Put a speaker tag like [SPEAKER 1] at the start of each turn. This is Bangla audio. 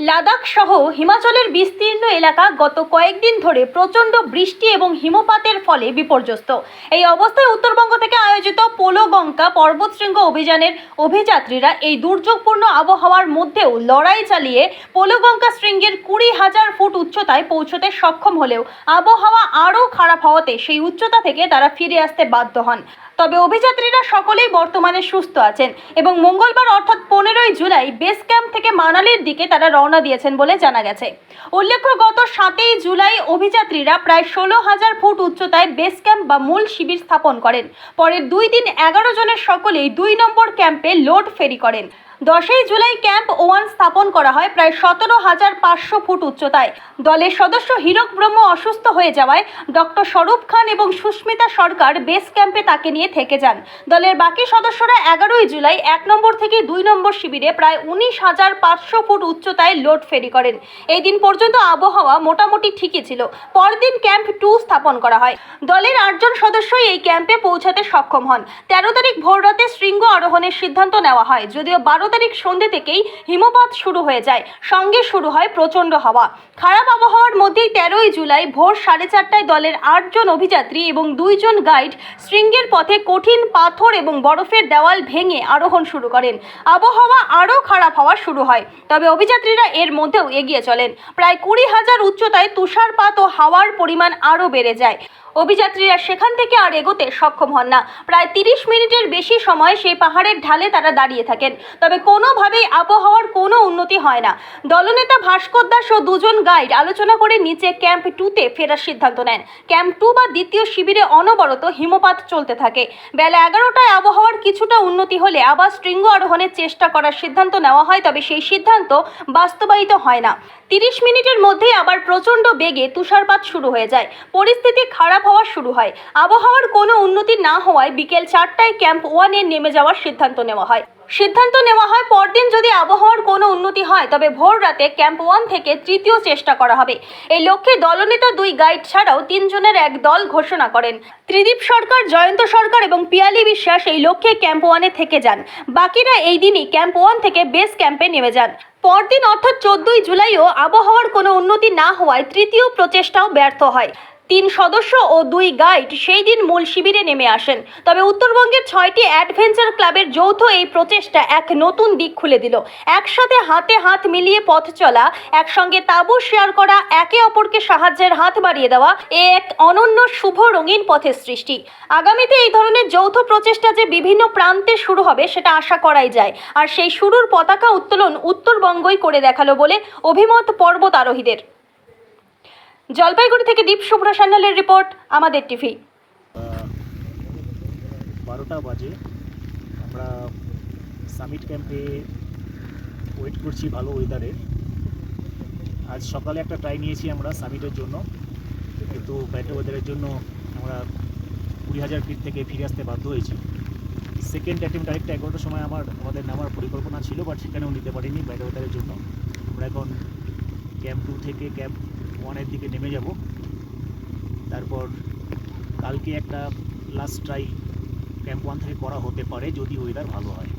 [SPEAKER 1] লাদাখ সহ হিমাচলের বিস্তীর্ণ এলাকা গত কয়েকদিন ধরে প্রচণ্ড বৃষ্টি এবং হিমপাতের ফলে বিপর্যস্ত। এই অবস্থায় উত্তরবঙ্গ থেকে আয়োজিত পোলো গঙ্কা পর্বতশৃঙ্গ অভিযানের অভিযাত্রীরা এই দুর্যোগপূর্ণ আবহাওয়ার মধ্যেও লড়াই চালিয়ে পোলোগঙ্কা শৃঙ্গের কুড়ি হাজার ফুট উচ্চতায় পৌঁছতে সক্ষম হলেও আবহাওয়া আরও খারাপ হওয়াতে সেই উচ্চতা থেকে তারা ফিরে আসতে বাধ্য হন। তবে অভিযাত্রীরা সকলেই বর্তমানে সুস্থ আছেন এবং মঙ্গলবার অর্থাৎ পনেরোই জুলাই বেস ক্যাম্প থেকে মানালির দিকে তারা রওনা দিয়েছেন বলে জানা গেছে। উল্লেখ্য, গত সাতই জুলাই অভিযাত্রীরা প্রায় ষোলো হাজার ফুট উচ্চতায় বেস ক্যাম্প বা মূল শিবির স্থাপন করেন। পরের দুই দিন এগারো জনের সকলেই দুই নম্বর ক্যাম্পে লোড ফেরি করেন। দশই জুলাই ক্যাম্প ওয়ান স্থাপন করা হয়, প্রায় সতেরো হাজার পাঁচশো ফুট উচ্চতায়। দলের সদস্য হীরক ব্রহ্ম অসুস্থ হয়ে যাওয়ায় ডক্টর স্বরূপ খান এবং সুস্মিতা সরকার বেস ক্যাম্পে তাকে নিয়ে থেকে যান। দলের বাকি সদস্যরা এগারোই জুলাই এক নম্বর থেকে দুই নম্বর শিবিরে প্রায় উনিশ হাজার পাঁচশো ফুট উচ্চতায় লোড ফেরি করেন। এই দিন পর্যন্ত আবহাওয়া মোটামুটি ঠিকই ছিল। পরদিন ক্যাম্প টু স্থাপন করা হয়। দলের আটজন সদস্যই এই ক্যাম্পে পৌঁছাতে সক্ষম হন। তেরো তারিখ ভোররাতে শৃঙ্গ আরোহণের সিদ্ধান্ত নেওয়া হয়, যদিও বারো তারিখ সন্ধ্যে থেকেই হিমপাত শুরু হয়ে যায়। সঙ্গে শুরু হয় প্রচণ্ড হাওয়া। খারাপ আবহাওয়ার মধ্যেই তেরোই জুলাই ভোর সাড়ে চারটায় দলের আটজন অভিযাত্রী এবং দুইজন গাইড শৃঙ্গের পথে কঠিন পাথর এবং বরফের দেওয়াল ভেঙে আরোহণ শুরু করেন। আবহাওয়া আরও খারাপ হওয়া শুরু হয়, তবে অভিযাত্রীরা এর মধ্যেও এগিয়ে চলেন। প্রায় কুড়ি হাজার উচ্চতায় তুষারপাত ও হাওয়ার পরিমাণ আরও বেড়ে যায়। অভিযাত্রীরা সেখান থেকে আর এগোতে সক্ষম হন না। প্রায় তিরিশ মিনিটের বেশি সময় সেই পাহাড়ের ঢালে তারা দাঁড়িয়ে থাকেন। তবে কোনোভাবেই আবহাওয়ার কোনো উন্নতি হয় না। দলনেতা ভাস্কর দাস ও দুজন গাইড আলোচনা করে নিচে ক্যাম্প টুতে ফেরার সিদ্ধান্ত নেন। ক্যাম্প টু বা দ্বিতীয় শিবিরে অনবরত হিমপাত চলতে থাকে। বেলা এগারোটায় আবহাওয়ার কিছুটা উন্নতি হলে আবার শৃঙ্গ আরোহণের চেষ্টা করার সিদ্ধান্ত নেওয়া হয়, তবে সেই সিদ্ধান্ত বাস্তবায়িত হয় না। তিরিশ মিনিটের মধ্যেই আবার প্রচণ্ড বেগে তুষারপাত শুরু হয়ে যায়। পরিস্থিতি খারাপ হওয়া শুরু হয়। আবহাওয়ার কোনো উন্নতি না হওয়ায় বিকেল চারটায় ক্যাম্প ওয়ানে নেমে যাওয়ার সিদ্ধান্ত নেওয়া হয়। সিদ্ধান্ত নেওয়া হয়, পরদিন যদি আবহাওয়ার কোনো উন্নতি হয়, তবে ভোর রাতে ক্যাম্প ওয়ান থেকে তৃতীয় চেষ্টা করা হবে। এই লক্ষ্যে দলনেতা দুই গাইড ছাড়াও তিনজনের এক দল ঘোষণা করেন। ত্রিদীপ সরকার, জয়ন্ত সরকার এবং পিয়ালি বিশ্বাস এই লক্ষ্যে ক্যাম্প ওয়ানে থেকে যান। বাকিরা এই দিনই ক্যাম্প ওয়ান থেকে বেস ক্যাম্পে নেমে যান। পরদিন অর্থাৎ চোদ্দই জুলাইও আবহাওয়ার কোনো উন্নতি না হওয়ায় তৃতীয় প্রচেষ্টাও ব্যর্থ হয়। তিন সদস্য ও দুই গাইড সেই দিন মূল শিবিরে নেমে আসেন। তবে উত্তরবঙ্গের ছয়টি অ্যাডভেঞ্চার ক্লাবের যৌথ এই প্রচেষ্টা এক নতুন দিক খুলে দিল। একসাথে হাতে হাত মিলিয়ে পথ চলা, একসঙ্গে তাঁবু শেয়ার করা, একে অপরকে সাহায্যের হাত বাড়িয়ে দেওয়া এ এক অনন্য শুভ রঙিন পথের সৃষ্টি। আগামীতে এই ধরনের যৌথ প্রচেষ্টা যে বিভিন্ন প্রান্তে শুরু হবে সেটা আশা করাই যায়। আর সেই শুরুর পতাকা উত্তোলন উত্তরবঙ্গই করে দেখাল বলে অভিমত পর্বত আরোহীদের জলপাইগুড়ি থেকে দীপ শুভ্র সান্যালের রিপোর্ট, আমাদের টিভি।
[SPEAKER 2] বারোটা বাজে। আমরা সামিট ক্যাম্পে ওয়েট করছি ভালো ওয়েদারে আজ সকালে একটা ট্রাই নিয়েছি আমরা সামিটের জন্য। কিন্তু ব্যাড ওয়েদারের জন্য আমরা কুড়ি হাজার ফিট থেকে ফিরে আসতে বাধ্য হয়েছি। সেকেন্ড অ্যাটেম্প ডাইরেক্ট এগারোটার সময় আমার, আমাদের নামার পরিকল্পনা ছিল বাট সেখানেও নিতে পারিনি ব্যাড ওয়েদারের জন্য। আমরা এখন ক্যাম্প টু থেকে ক্যাম্প ওয়ানের দিকে নেমে যাব। তারপর কালকে একটা লাস্ট ট্রাই ক্যাম্প ওয়ান থেকে করা হতে পারে, যদি ওয়েদার ভালো হয়।